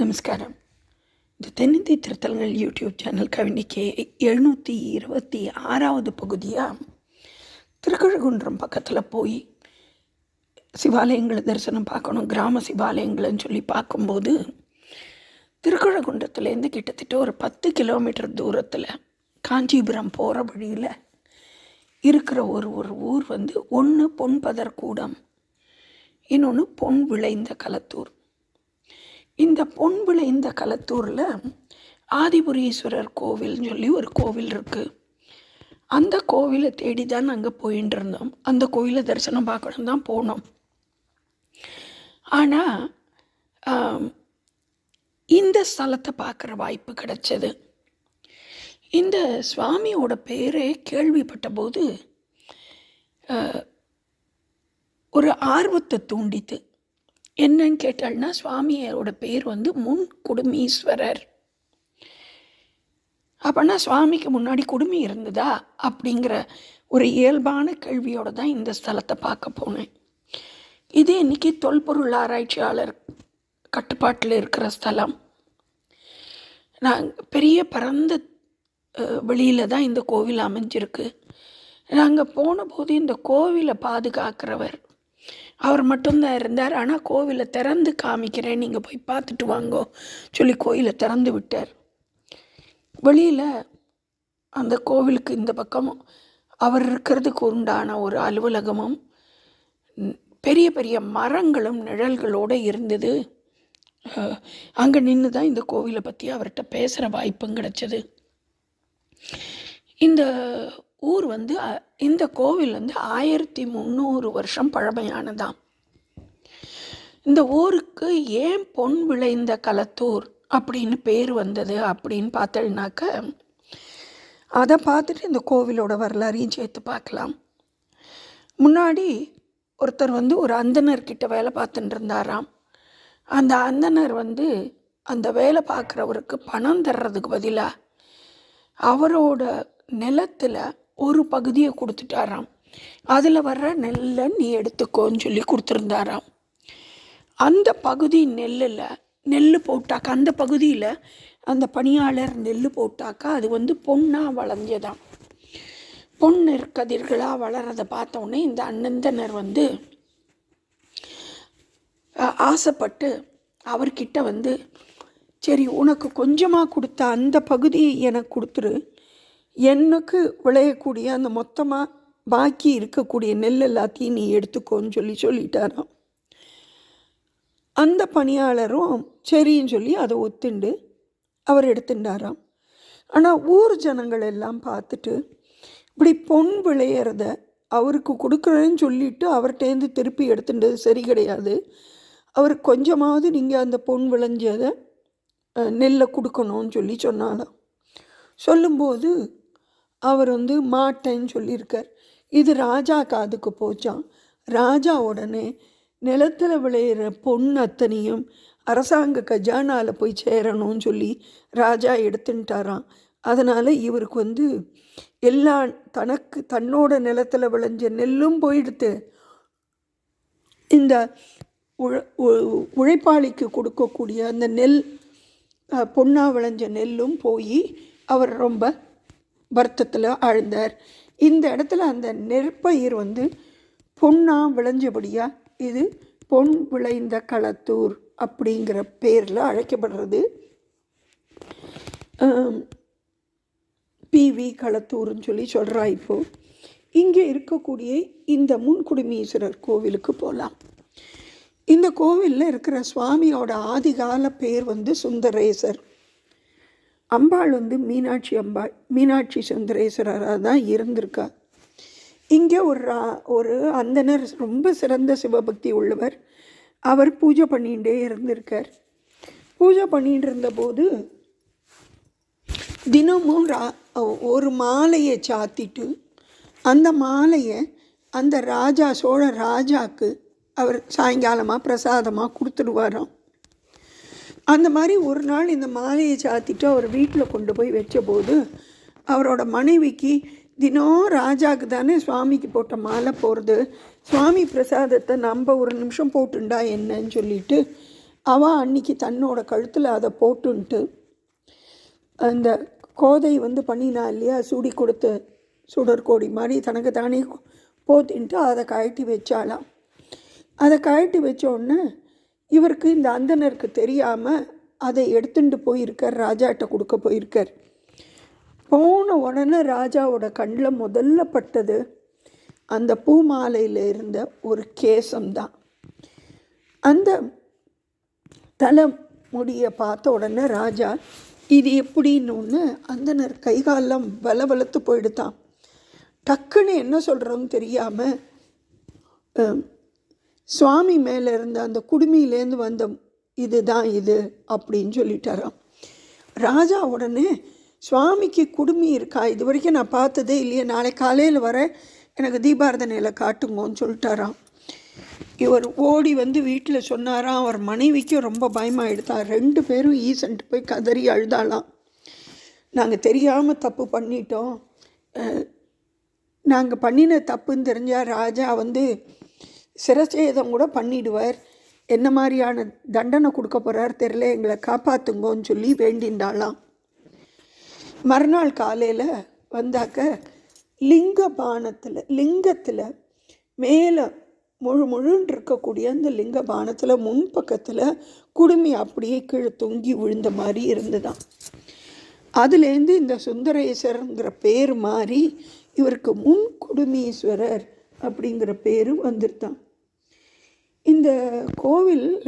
நமஸ்காரம். இந்த தென்னிந்திய திருத்தலங்கள் யூடியூப் சேனல் கவினிக்கு எழுநூற்றி இருபத்தி ஆறாவது பகுதியாக திருக்கழுகுன்றம் பக்கத்தில் போய் சிவாலயங்களை தரிசனம் பார்க்கணும் கிராம சிவாலயங்கள்னு சொல்லி பார்க்கும்போது திருக்கழுகுன்றத்துலேருந்து கிட்டத்தட்ட ஒரு பத்து கிலோமீட்டர் தூரத்தில் காஞ்சிபுரம் போகிற வழியில் இருக்கிற ஒரு ஒரு ஊர் வந்து ஒன்று பொன்பதர் கூடம். இன்னொன்று பொன் விளைந்த களத்தூர் இந்த பொன்புல இந்த களத்தூரில் ஆதிபுரீஸ்வரர் கோவில்னு சொல்லி ஒரு கோவில் இருக்குது அந்த கோவிலை தேடி தான் அங்கே போயின்னு இருந்தோம். அந்த கோவிலை தரிசனம் பார்க்கணும் தான் போனோம். ஆனால் இந்த ஸ்தலத்தை பார்க்குற வாய்ப்பு கிடைச்சது. இந்த சுவாமியோட பேரே கேள்விப்பட்ட போது ஒரு ஆர்வத்தை தூண்டித்து என்னன்னு கேட்டாள்னா சுவாமியோட பேர் வந்து முன் குடுமீஸ்வரர். அப்போனா சுவாமிக்கு முன்னாடி குடுமி இருந்ததா? அப்படிங்கிற ஒரு இயல்பான கேள்வியோட தான் இந்த ஸ்தலத்தை பார்க்க போனேன். இது இன்றைக்கி தொல்பொருள் ஆராய்ச்சியாளர் கட்டுப்பாட்டில் இருக்கிற ஸ்தலம். நாங்கள் பெரிய பரந்த வெளியில் தான் இந்த கோவில் அமைஞ்சிருக்கு. நாங்கள் போன போது இந்த கோவிலை பாதுகாக்கிறவர் அவர் மட்டும்தான் இருந்தார். ஆனால் கோவிலை திறந்து காமிக்கிறேன். நீங்கள் போய் பார்த்துட்டு வாங்கோ. சொல்லி கோயிலை திறந்து விட்டார். வெளியில் அந்த கோவிலுக்கு இந்த பக்கம் அவர் இருக்கிறதுக்கு உண்டான ஒரு அலுவலகமும் பெரிய பெரிய மரங்களும் நிழல்களோடு இருந்தது. அங்கே நின்று தான் இந்த கோவிலை பற்றி அவர்கிட்ட பேசுகிற வாய்ப்பும் கிடச்சிது. இந்த ஊர் வந்து இந்த கோவில் வந்து ஆயிரத்தி முந்நூறு வருஷம் பழமையானதாம். இந்த ஊருக்கு ஏன் பொன் விளைந்த களத்தூர் அப்படின்னு பேர் வந்தது அப்படின்னு பார்த்தோம்னாக்க அதை பார்த்துட்டு இந்த கோவிலோட வரலாறையும் சேர்த்து பார்க்கலாம். முன்னாடி ஒருத்தர் வந்து ஒரு அந்தனர்கிட்ட வேலை பார்த்துட்டு இருந்தாராம். அந்த அந்தனர் வந்து அந்த வேலை பார்க்குறவருக்கு பணம் தர்றதுக்கு பதிலாக அவரோட நிலத்தில் ஒரு பகுதியை கொடுத்துட்டாராம். அதில் வர்ற நெல்லை நீ எடுத்துக்கோன்னு சொல்லி கொடுத்துருந்தாராம். அந்த பகுதி நெல்லில் நெல் போட்டாக்கா அந்த பகுதியில் அந்த பணியாளர் நெல் போட்டாக்கா அது வந்து பொண்ணாக வளைஞ்சதாம் பொன் கதிர்களாக வளர்றதை பார்த்தோன்னே இந்த அன்னந்தனர் வந்து ஆசைப்பட்டு அவர்கிட்ட வந்து சரி உனக்கு கொஞ்சமாக கொடுத்த அந்த பகுதியை எனக்கு கொடுத்துரு. எனக்கு விளையக்கூடிய அந்த மொத்தமாக பாக்கி இருக்கக்கூடிய நெல் எல்லாத்தையும் நீ எடுத்துக்கோன்னு சொல்லி சொல்லிட்டாராம். அந்த பணியாளரும் சரின்னு சொல்லி அதை ஒத்துண்டு அவர் எடுத்துட்டாராம் ஆனால் ஊர் ஜனங்கள் எல்லாம் பார்த்துட்டு இப்படி பொன் விளையிறத அவருக்கு கொடுக்குறேன்னு சொல்லிட்டு அவர்கிட்டேருந்து திருப்பி எடுத்துட்டது சரி கிடையாது. அவர் கொஞ்சமாவது நீங்கள் அந்த பொன் விளைஞ்சதை நெல்லை கொடுக்கணும்னு சொல்லி சொன்னாலாம் சொல்லும்போது அவர் வந்து மாட்டேன்னு சொல்லியிருக்கார். இது ராஜா காதுக்கு போச்சான் ராஜா உடனே நிலத்தில் விளையிற பொன் அத்தனையும் அரசாங்க கஜானாவில் போய் சேரணும்னு சொல்லி ராஜா எடுத்துட்டாராம். அதனால் இவருக்கு வந்து எல்லா தனக்கு தன்னோட நிலத்தில் விளைஞ்ச நெல்லும் போயிடுத்து. இந்த உழ உ- உழைப்பாளிக்கு கொடுக்கக்கூடிய அந்த நெல் பொண்ணாக பொன்னா விளைஞ்ச நெல்லும் போய் அவர் ரொம்ப வருத்தத்தில் ஆழ்ந்தார். இந்த இடத்துல அந்த நெற்பயிர் வந்து பொன்னாக விளைஞ்சபடியாக இது பொன் விளைந்த களத்தூர் அப்படிங்கிற பேரில் அழைக்கப்படுறது. பிவி களத்தூர்னு சொல்லி சொல்கிறா இப்போது இங்கே இருக்கக்கூடிய இந்த முன்குடுமீஸ்வரர் கோவிலுக்கு போகலாம் இந்த கோவிலில் இருக்கிற சுவாமியோட ஆதிகால பேர் வந்து சுந்தரேசர். அம்பாள் வந்து மீனாட்சி அம்பாள் மீனாட்சி சுந்தரேஸ்வரராக தான் இருந்திருக்கா. இங்கே ஒரு ரா- ஒரு அந்தனர் ரொம்ப சிறந்த சிவபக்தி உள்ளவர். அவர் பூஜை பண்ணிகிட்டே இருந்திருக்கார். பூஜை பண்ணிகிட்டு இருந்தபோது தினமும் ரா ஒரு மாலையை சாத்திட்டு அந்த மாலையை அந்த ராஜா சோழ ராஜாக்கு அவர் சாயங்காலமாக பிரசாதமாக கொடுத்துடுவாராம். அந்த மாதிரி ஒரு நாள் இந்த மாலையை சாத்திட்டு அவர் வீட்டில் கொண்டு போய் வச்சபோது அவரோட மனைவிக்கு தினம் ராஜாவுக்கு தானே சுவாமிக்கு போட்ட மாலை போகிறது சுவாமி பிரசாதத்தை நம்ம ஒரு நிமிஷம் போட்டுண்டா என்னன்னு சொல்லிட்டு அவள் அன்னைக்கு தன்னோட கழுத்தில் அதை போட்டுன்ட்டு அந்த கோதை வந்து பண்ணினா இல்லையா? சூடி கொடுத்து சுடற்கோடி மாதிரி தனக்கு தானே போத்தின்ட்டு அதை கழட்டி வச்சாலாம் அதை கழட்டி வச்சோடனே இவருக்கு இந்த அந்தனருக்கு தெரியாமல் அதை எடுத்துட்டு போயிருக்கார் ராஜாட்ட கொடுக்க போயிருக்கார். போன உடனே ராஜாவோட கண்ணில் முதல்ல பட்டது அந்த பூ மாலையில் இருந்த ஒரு கேசம்தான். அந்த தலை முடியை பார்த்த உடனே ராஜா இது எப்படின்னு ஒன்று அந்தனர் கைகாலம் பல வளர்த்து போயிடுதான். டக்குன்னு என்ன சொல்கிறோன்னு தெரியாமல் சுவாமி மேலே இருந்த அந்த குடுமியிலேருந்து வந்த இதுதான் இது அப்படின்னு சொல்லிட்டாராம். ராஜா உடனே சுவாமிக்கு குடுமி இருக்கா? இது வரைக்கும் நான் பார்த்ததே இல்லையே. நாளை காலையில் வர எனக்கு தீபாரதனையில் காட்டுங்கோன்னு சொல்லிட்டாராம். இவர் ஓடி வந்து வீட்டில் சொன்னாராம். அவர் மனைவிக்கும் ரொம்ப பயமாகிடுதான் ரெண்டு பேரும் ஈசன்ட்டு போய் கதறி அழுதாலாம் நாங்கள் தெரியாமல் தப்பு பண்ணிட்டோம். நாங்கள் பண்ணின தப்புன்னு தெரிஞ்சால் ராஜா வந்து சிரச்சேதம் கூட பண்ணிடுவார். என்ன மாதிரியான தண்டனை கொடுக்க போகிறார் தெரில எங்களை காப்பாற்றுங்கோன்னு சொல்லி வேண்டின்றாளாம் மறுநாள் காலையில் வந்தாக்க லிங்க பானத்தில் லிங்கத்தில் மேலே முழு முழுன்னு இருக்கக்கூடிய அந்த லிங்க பானத்தில் முன்பக்கத்தில் குடுமி அப்படியே கீழே தொங்கி விழுந்த மாதிரி இருந்துதான். அதுலேருந்து இந்த சுந்தரேஸ்வரங்கிற பேர் மாறி இவருக்கு முன் குடுமீஸ்வரர் அப்படிங்கிற பேரும் வந்துருத்தான் இந்த கோவிலில்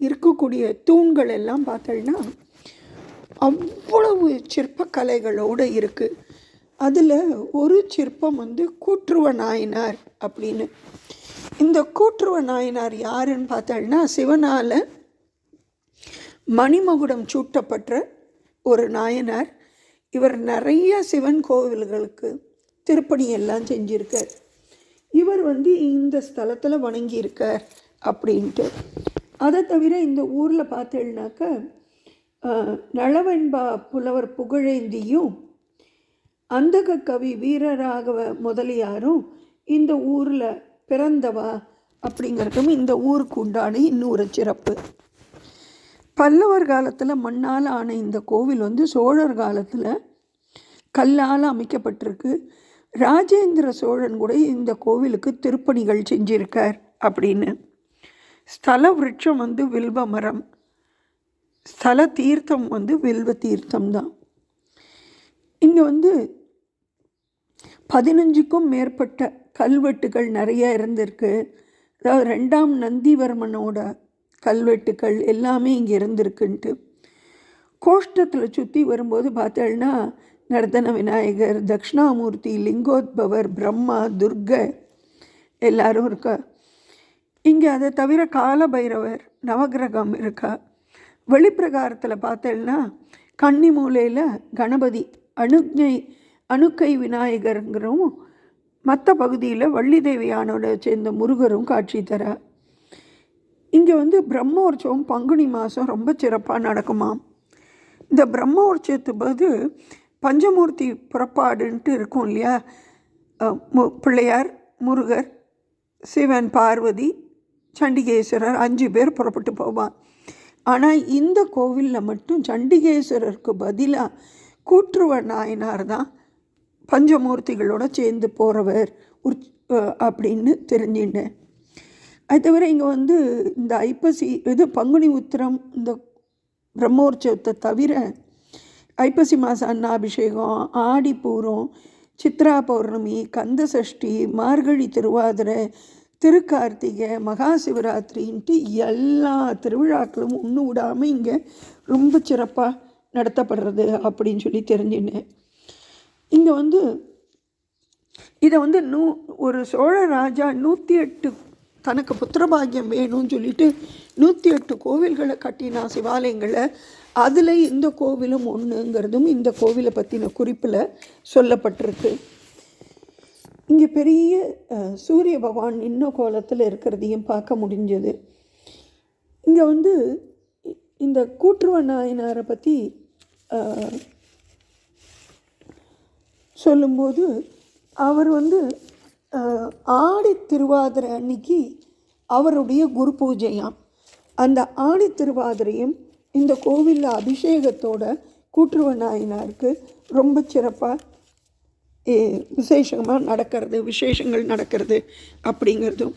இருக்கக்கூடிய தூண்கள் எல்லாம் பார்த்தோன்னா அவ்வளவு சிற்பக்கலைகளோடு இருக்குது அதில் ஒரு சிற்பம் வந்து கூற்றுவ நாயனார் அப்படின்னு. இந்த கூற்றுவ நாயனார் யாருன்னு பார்த்தோம்னா சிவனால் மணிமகுடம் சூட்டப்பட்ட ஒரு நாயனார். இவர் நிறைய சிவன் கோவில்களுக்கு திருப்பணி எல்லாம் செஞ்சுருக்கார். இவர் வந்து இந்த ஸ்தலத்தில் வணங்கியிருக்கார் அப்படின்ட்டு. அதை தவிர இந்த ஊரில் பார்த்தேன்னாக்க நளவெண்பா புலவர் புகழேந்தியும் அந்தக கவி வீரராகவ முதலியாரும் இந்த ஊரில் பிறந்தவா அப்படிங்கிறதும் இந்த ஊருக்கு உண்டான இன்னொரு சிறப்பு. பல்லவர் காலத்தில் மண்ணால் ஆன இந்த கோவில் வந்து சோழர் காலத்தில் கல்லால் அமைக்கப்பட்டிருக்கு. ராஜேந்திர சோழன் கூட இந்த கோவிலுக்கு திருப்பணிகள் செஞ்சிருக்கார் அப்படின்னு. ஸ்தல விருட்சம் வந்து வில்வ மரம். ஸ்தல தீர்த்தம் வந்து வில்வ தீர்த்தம் தான். இங்கே வந்து பதினஞ்சுக்கும் மேற்பட்ட கல்வெட்டுகள் நிறைய இருந்திருக்கு. அதாவது ரெண்டாம் நந்திவர்மனோட கல்வெட்டுகள் எல்லாமே இங்கே இருந்திருக்குன்ட்டு. கோஷ்டத்தில் சுற்றி வரும்போது பார்த்தேன்னா நர்தன விநாயகர் தக்ஷணாமூர்த்தி லிங்கோத்பவர் பிரம்மா துர்க எல்லாரும் இருக்கா? இங்கே அதை தவிர காலபைரவர் நவகிரகம் இருக்கா? வெளிப்பிரகாரத்தில் பார்த்தேன்னா கன்னி மூலையில் கணபதி அணுக்ஞை அணுக்கை விநாயகருங்கிறவும் மற்ற பகுதியில் வள்ளி தேவியானோட சேர்ந்த முருகரும் காட்சி தர. இங்கே வந்து பிரம்மோற்சவம் பங்குனி மாதம் ரொம்ப சிறப்பாக நடக்குமாம். இந்த பிரம்மோற்சவத்து போது பஞ்சமூர்த்தி புறப்பாடுன்ட்டு இருக்கும் இல்லையா? மு பிள்ளையார் முருகர் சிவன் பார்வதி சண்டிகேஸ்வரர் அஞ்சு பேர் புறப்பட்டு போவான். ஆனால் இந்த கோவிலில் மட்டும் சண்டிகேஸ்வரருக்கு பதிலாக கூற்றுவ நாயனார் தான் பஞ்சமூர்த்திகளோட சேர்ந்து போகிறவர் உற் அப்படின்னு தெரிஞ்சிட்டேன் அது தவிர இங்கே வந்து இந்த ஐப்பசி இது பங்குனி உத்திரம் இந்த பிரம்மோற்சவத்தை தவிர ஐப்பசி மாதம் அன்னாபிஷேகம் ஆடிப்பூரம் சித்ரா பௌர்ணமி கந்த சஷ்டி மார்கழி திருவாதிரை திருக்கார்த்திகை மகா சிவராத்திரின்ட்டு எல்லா திருவிழாக்களும் ஒன்று விடாமல் இங்கே ரொம்ப சிறப்பாக நடத்தப்படுறது அப்படின்னு சொல்லி தெரிஞ்சுனேன். இங்கே வந்து இதை வந்து நூ ஒரு சோழ ராஜா நூற்றி எட்டு தனக்கு புத்திரபாகியம் வேணும்னு சொல்லிட்டு நூற்றி எட்டு கோவில்களை கட்டினா சிவாலயங்களை அதில் இந்த கோவிலும் ஒன்றுங்கிறதும் இந்த கோவிலை பற்றின குறிப்பில் சொல்லப்பட்டிருக்கு. இங்கே பெரிய சூரிய பகவான் இன்னும் கோலத்தில் இருக்கிறதையும் பார்க்க முடிஞ்சது. இங்கே வந்து இந்த கூற்றுவ நாயனாரை பற்றி சொல்லும்போது அவர் வந்து ஆடி திருவாதிரை அன்னைக்கு அவருடைய குரு பூஜையாம். அந்த ஆடி திருவாதிரையும் இந்த கோவிலில் அபிஷேகத்தோட கூட்டுருவ நாயனாருக்கு ரொம்ப சிறப்பாக விசேஷமாக நடக்கிறது விசேஷங்கள் நடக்கிறது அப்படிங்கிறதும்.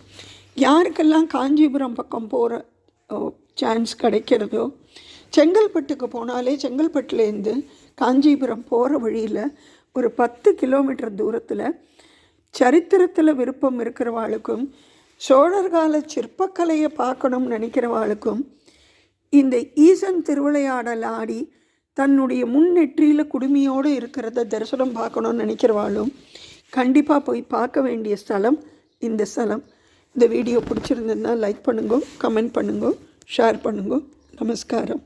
யாருக்கெல்லாம் காஞ்சிபுரம் பக்கம் போகிற சான்ஸ் கிடைக்கிறதோ செங்கல்பட்டுக்கு போனாலே செங்கல்பட்டுலேருந்து காஞ்சிபுரம் போகிற வழியில் ஒரு பத்து கிலோமீட்டர் தூரத்தில் சரித்திரத்தில் விருப்பம் இருக்கிறவாளுக்கும் சோழர் கால சிற்பக்கலையை பார்க்கணும்னு நினைக்கிறவாளுக்கும் இந்த ஈசன் திருவிளையாடல் ஆடி தன்னுடைய முன்னெற்றியில் குடுமையோடு இருக்கிறத தரிசனம் பார்க்கணும்னு நினைக்கிறவாளும் கண்டிப்பாக போய் பார்க்க வேண்டிய ஸ்தலம் இந்த ஸ்தலம். இந்த வீடியோ பிடிச்சிருந்ததுன்னா லைக் பண்ணுங்க கமெண்ட் பண்ணுங்க ஷேர் பண்ணுங்க. நமஸ்காரம்.